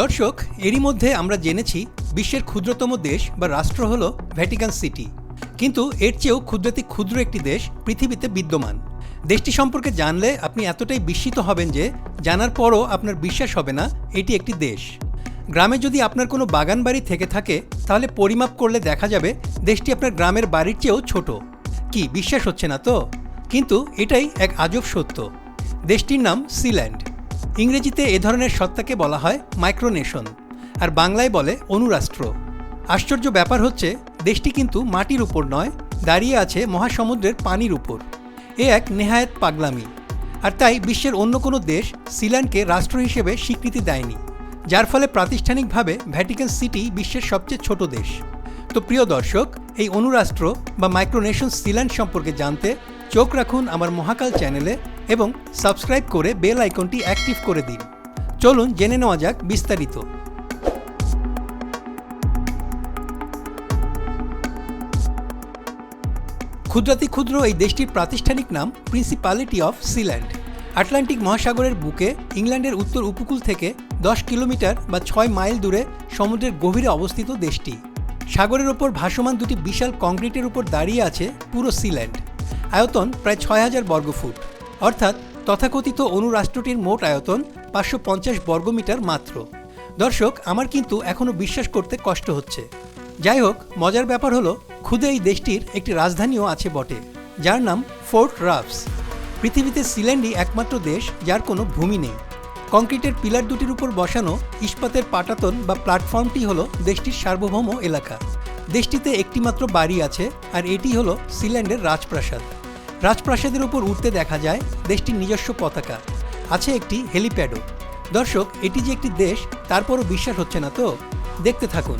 দর্শক, এরই মধ্যে আমরা জেনেছি বিশ্বের ক্ষুদ্রতম দেশ বা রাষ্ট্র হল ভ্যাটিকান সিটি কিন্তু এর চেয়েও ক্ষুদ্রাতি ক্ষুদ্র একটি দেশ পৃথিবীতে বিদ্যমান। দেশটি সম্পর্কে জানলে আপনি এতটাই বিস্মিত হবেন যে জানার পরও আপনার বিশ্বাস হবে না, এটি একটি দেশ। গ্রামে যদি আপনার কোনো বাগান বাড়ি থেকে থাকে, তাহলে পরিমাপ করলে দেখা যাবে দেশটি আপনার গ্রামের বাড়ির চেয়েও ছোট। কি, বিশ্বাস হচ্ছে না তো? কিন্তু এটাই এক আজব সত্য। দেশটির নাম সিল্যান্ড ইংরেজিতে এ ধরনের সত্তাকে বলা হয় মাইক্রোনেশন আর বাংলায় বলে অনুরাষ্ট্র। আশ্চর্য ব্যাপার হচ্ছে, দেশটি কিন্তু মাটির উপর নয়, দাঁড়িয়ে আছে মহাসমুদ্রের পানির উপর। এ এক নেহায়েত পাগলামি। আর তাই বিশ্বের অন্য কোনো দেশ সিল্যান্ডকে রাষ্ট্র হিসেবে স্বীকৃতি দেয়নি, যার ফলে প্রাতিষ্ঠানিকভাবে ভ্যাটিকান সিটি বিশ্বের সবচেয়ে ছোট দেশ। তো প্রিয় দর্শক, এই অনুরাষ্ট্র বা মাইক্রোনেশন সিল্যান্ড সম্পর্কে জানতে চোখ রাখুন আমার মহাকাল চ্যানেলে এবং সাবস্ক্রাইব করে বেল আইকনটি অ্যাক্টিভ করে দিন। চলুন জেনে নেওয়া যাক বিস্তারিত। ক্ষুদ্রাতি ক্ষুদ্র এই দেশটির প্রাতিষ্ঠানিক নাম প্রিন্সিপালিটি অফ সিল্যান্ড আটলান্টিক মহাসাগরের বুকে ইংল্যান্ডের উত্তর উপকূল থেকে দশ কিলোমিটার বা ছয় মাইল দূরে সমুদ্রের গভীরে অবস্থিত দেশটি। সাগরের ওপর ভাসমান দুটি বিশাল কংক্রিটের উপর দাঁড়িয়ে আছে পুরো সিল্যান্ড আয়তন প্রায় ছয় হাজার বর্গফুট। অর্থাৎ তথাকথিত অনুরাষ্ট্রটির মোট আয়তন পাঁচশো পঞ্চাশ বর্গমিটার মাত্র। দর্শক, আমার কিন্তু এখনও বিশ্বাস করতে কষ্ট হচ্ছে। যাই হোক, মজার ব্যাপার হলো, খুদে এই দেশটির একটি রাজধানীও আছে বটে, যার নাম ফোর্ট রাফস। পৃথিবীতে সিল্যান্ডই একমাত্র দেশ যার কোনো ভূমি নেই। কংক্রিটের পিলার দুটির উপর বসানো ইস্পাতের পাটাতন বা প্ল্যাটফর্মটি হলো দেশটির সার্বভৌম এলাকা। দেশটিতে একটিমাত্র বাড়ি আছে, আর এটি হলো সিল্যান্ডের রাজপ্রাসাদ। রাজপ্রাসাদের উপর উঠতে দেখা যায় দেশটির নিজস্ব পতাকা। আছে একটি হেলিপ্যাডও। দর্শক, এটি যে একটি দেশ, তারপরও বিশ্বাস হচ্ছে না তো? দেখতে থাকুন।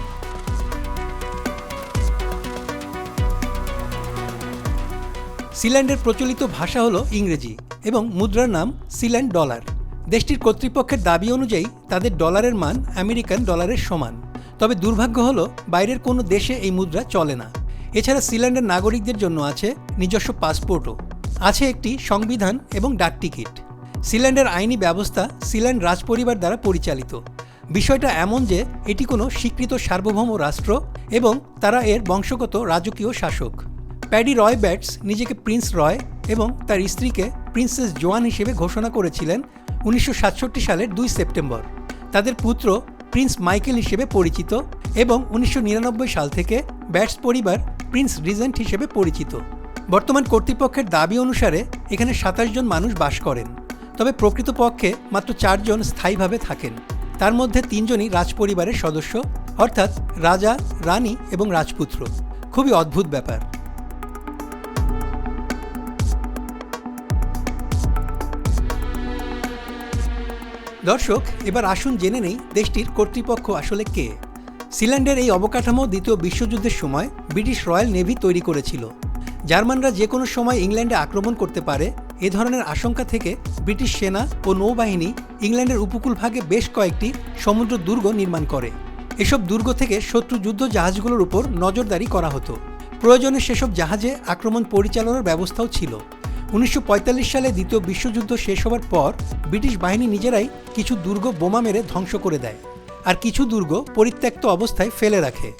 সিল্যান্ডের প্রচলিত ভাষা হলো ইংরেজি এবং মুদ্রার নাম সিল্যান্ড ডলার। দেশটির কর্তৃপক্ষের দাবি অনুযায়ী তাদের ডলারের মান আমেরিকান ডলারের সমান। তবে দুর্ভাগ্য হলো, বাইরের কোনো দেশে এই মুদ্রা চলে না। এছাড়া সিল্যান্ডের নাগরিকদের জন্য আছে নিজস্ব পাসপোর্টও। আছে একটি সংবিধান এবং ডাক টিকিট। সিল্যান্ডের আইনি ব্যবস্থা সিল্যান্ড রাজপরিবার দ্বারা পরিচালিত। বিষয়টা এমন যে এটি কোনো স্বীকৃত সার্বভৌম রাষ্ট্র এবং তারা এর বংশগত রাজকীয় শাসক। প্যাডি রয় ব্যাটস নিজেকে প্রিন্স রয় এবং তার স্ত্রীকে প্রিন্সেস জোয়ান হিসেবে ঘোষণা করেছিলেন উনিশশো সাতষট্টি সালের দুই সেপ্টেম্বর। তাদের পুত্র প্রিন্স মাইকেল হিসেবে পরিচিত এবং উনিশশো নিরানব্বই সাল থেকে ব্যাটস পরিবার প্রিন্স রিজেন্ট হিসেবে পরিচিত। বর্তমান কর্তৃপক্ষের দাবি অনুসারে এখানে সাতাশ জন মানুষ বাস করেন। তবে প্রকৃতপক্ষে মাত্র চারজন স্থায়ীভাবে থাকেন। তার মধ্যে তিনজনই রাজপরিবারের সদস্য, অর্থাৎ রাজা, রানী এবং রাজপুত্র। খুবই অদ্ভুত ব্যাপার। দর্শক, এবার আসুন জেনে নেই দেশটির কর্তৃপক্ষ আসলে কে। সিল্যান্ডের এই অবকাঠামো দ্বিতীয় বিশ্বযুদ্ধের সময় ব্রিটিশ রয়্যাল নেভি তৈরি করেছিল। জার্মানরা যে কোনো সময় ইংল্যান্ডে আক্রমণ করতে পারে, এ ধরনের আশঙ্কা থেকে ব্রিটিশ সেনা ও নৌবাহিনী ইংল্যান্ডের উপকূলভাগে বেশ কয়েকটি সমুদ্র দুর্গ নির্মাণ করে। এসব দুর্গ থেকে শত্রু যুদ্ধ জাহাজগুলোর উপর নজরদারি করা হতো। প্রয়োজনে সেসব জাহাজে আক্রমণ পরিচালনার ব্যবস্থাও ছিল। উনিশশো পঁয়তাল্লিশ সালে দ্বিতীয় বিশ্বযুদ্ধ শেষ হওয়ার পর ব্রিটিশ বাহিনী নিজেরাই কিছু দুর্গ বোমা মেরে ধ্বংস করে দেয়। আর কিছু দুর্গ পরিত্যক্ত অবস্থায় ফেলে রাখে।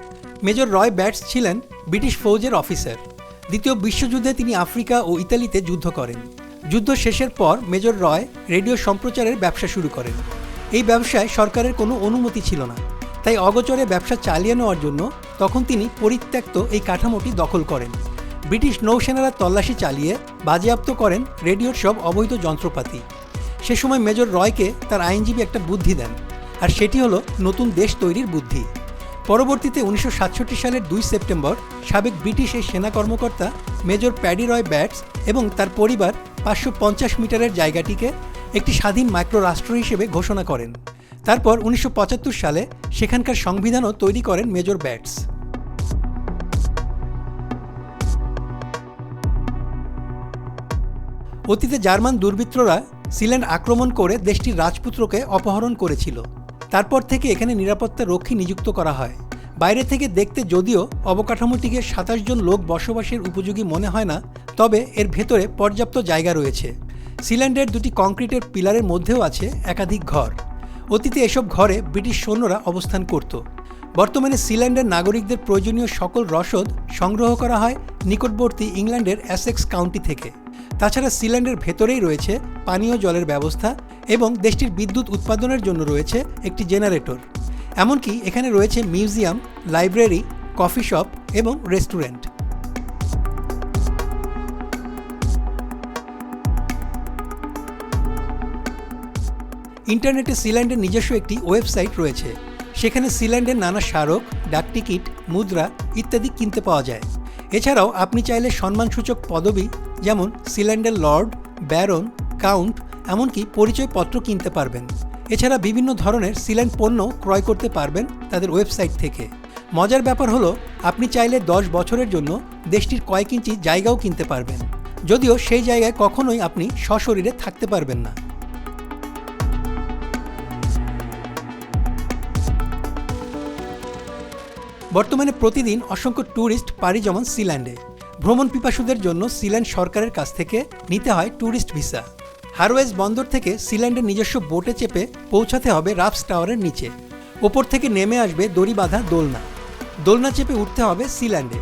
মেজর রয় ব্যাটস ছিলেন ব্রিটিশ ফৌজের অফিসার। দ্বিতীয় বিশ্বযুদ্ধে তিনি আফ্রিকা ও ইতালিতে যুদ্ধ করেন। যুদ্ধ শেষের পর মেজর রয় রেডিও সম্প্রচারের ব্যবসা শুরু করেন। এই ব্যবসায় সরকারের কোনো অনুমতি ছিল না। তাই অগচরে ব্যবসা চালিয়ে নেওয়ার জন্য তখন তিনি পরিত্যক্ত এই কাঠামোটি দখল করেন। ব্রিটিশ নৌসেনারা তল্লাশি চালিয়ে বাজেয়াপ্ত করেন রেডিওর সব অবৈধ যন্ত্রপাতি। সে সময় মেজর রয়কে তার আইনজীবী একটা বুদ্ধি দেন। আর সেটি হলো নতুন দেশ তৈরির বুদ্ধি। পরবর্তীতে উনিশশো সাতষট্টি সালের দুই সেপ্টেম্বর সাবেক ব্রিটিশ এই সেনা কর্মকর্তা মেজর প্যাডি রয় ব্যাটস এবং তার পরিবার পাঁচশো পঞ্চাশ মিটারের জায়গাটিকে একটি স্বাধীন মাইক্রো রাষ্ট্র হিসেবে ঘোষণা করেন। তারপর উনিশশো পঁচাত্তর সালে সেখানকার সংবিধানও তৈরি করেন মেজর ব্যাটস। অতীতে জার্মান দুর্বৃত্তরা সিল্যান্ড আক্রমণ করে দেশটির রাজপুত্রকে অপহরণ করেছিল। তারপর থেকে এখানে নিরাপত্তা রক্ষী নিযুক্ত করা হয়। বাইরে থেকে দেখতে যদিও অবকাঠামোটিকে সাতাশ জন লোক বসবাসের উপযোগী মনে হয় না, তবে এর ভেতরে পর্যাপ্ত জায়গা রয়েছে। সিল্যান্ডের দুটি কংক্রিটের পিলারের মধ্যেও আছে একাধিক ঘর। অতীতে এসব ঘরে ব্রিটিশ সৈন্যরা অবস্থান করত। বর্তমানে সিল্যান্ডের নাগরিকদের প্রয়োজনীয় সকল রসদ সংগ্রহ করা হয় নিকটবর্তী ইংল্যান্ডের অ্যাসেক্স কাউন্টি থেকে। তাছাড়া সিল্যান্ডের ভেতরেই রয়েছে পানীয় জলের ব্যবস্থা এবং দেশটির বিদ্যুৎ উৎপাদনের জন্য রয়েছে একটি জেনারেটর। এমনকি এখানে রয়েছে মিউজিয়াম, লাইব্রেরি, কফি শপ এবং রেস্টুরেন্ট। ইন্টারনেটে সিল্যান্ডের নিজস্ব একটি ওয়েবসাইট রয়েছে। সেখানে সিল্যান্ডের নানা স্মারক, ডাকটিকিট, মুদ্রা ইত্যাদি কিনতে পাওয়া যায়। এছাড়াও আপনি চাইলে সম্মানসূচক পদবি যেমন সিল্যান্ডের লর্ড, ব্যারন, কাউন্ট এমনকি পরিচয়পত্র কিনতে পারবেন। এছাড়া বিভিন্ন ধরনের সিল্যান্ড পণ্য ক্রয় করতে পারবেন তাদের ওয়েবসাইট থেকে। মজার ব্যাপার হলো, আপনি চাইলে দশ বছরের জন্য দেশটির কয়েক ইঞ্চি জায়গাও কিনতে পারবেন। যদিও সেই জায়গায় কখনোই আপনি সশরীরে থাকতে পারবেন না। বর্তমানে প্রতিদিন অসংখ্য ট্যুরিস্ট পাড়ি জমান সিল্যান্ডে। ভ্রমণ পিপাসুদের জন্য সিল্যান্ড সরকারের কাছ থেকে নিতে হয় ট্যুরিস্ট ভিসা। হারওয়েজ বন্দর থেকে সিল্যান্ডের নিজস্ব বোটে চেপে পৌঁছাতে হবে রাফস টাওয়ারের নিচে। ওপর থেকে নেমে আসবে দড়ি বাঁধা দোলনা। দোলনা চেপে উঠতে হবে সিল্যান্ডে।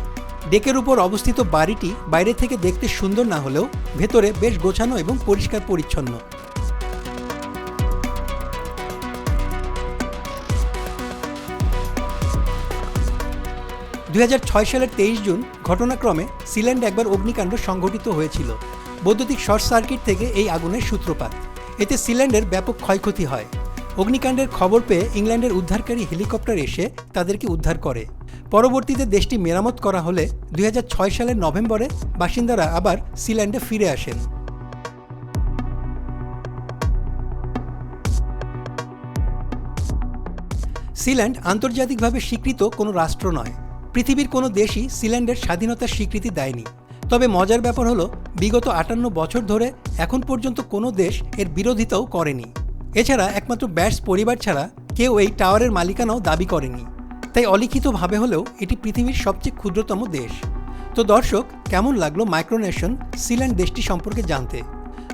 ডেকের উপর অবস্থিত বাড়িটি বাইরে থেকে দেখতে সুন্দর না হলেও ভেতরে বেশ গোছানো এবং পরিষ্কার পরিচ্ছন্ন। দু হাজার ছয় সালের তেইশ জুন ঘটনাক্রমে সিল্যান্ডে একবার অগ্নিকাণ্ড সংঘটিত হয়েছিল। বৈদ্যুতিক শর্ট সার্কিট থেকে এই আগুনের সূত্রপাত। এতে সিল্যান্ডের ব্যাপক ক্ষয়ক্ষতি হয়। অগ্নিকাণ্ডের খবর পেয়ে ইংল্যান্ডের উদ্ধারকারী হেলিকপ্টার এসে তাদেরকে উদ্ধার করে। পরবর্তীতে দেশটি মেরামত করা হলে দুই হাজার ছয় সালের নভেম্বরে বাসিন্দারা আবার সিল্যান্ডে ফিরে আসেন। সিল্যান্ড আন্তর্জাতিকভাবে স্বীকৃত কোনো রাষ্ট্র নয়। পৃথিবীর কোনো দেশই সিল্যান্ডের স্বাধীনতার স্বীকৃতি দেয়নি। তবে মজার ব্যাপার হলো বিগত আটান্ন বছর ধরে এখন পর্যন্ত কোনো দেশ এর বিরোধিতাও করেনি। এছাড়া একমাত্র ব্যাটস পরিবার ছাড়া কেউ এই টাওয়ারের মালিকানাও দাবি করেনি। তাই অলিখিতভাবে হলেও এটি পৃথিবীর সবচেয়ে ক্ষুদ্রতম দেশ। তো দর্শক, কেমন লাগল মাইক্রোনেশন সিল্যান্ড দেশটি সম্পর্কে জানতে?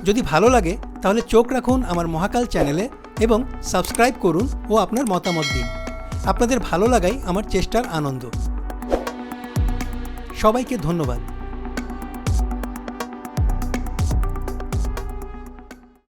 যদি ভালো লাগে, তাহলে চোখ রাখুন আমার মহাকাল চ্যানেলে এবং সাবস্ক্রাইব করুন ও আপনার মতামত দিন। আপনাদের ভালো লাগাই আমার চেষ্টার আনন্দ। সবাইকে ধন্যবাদ।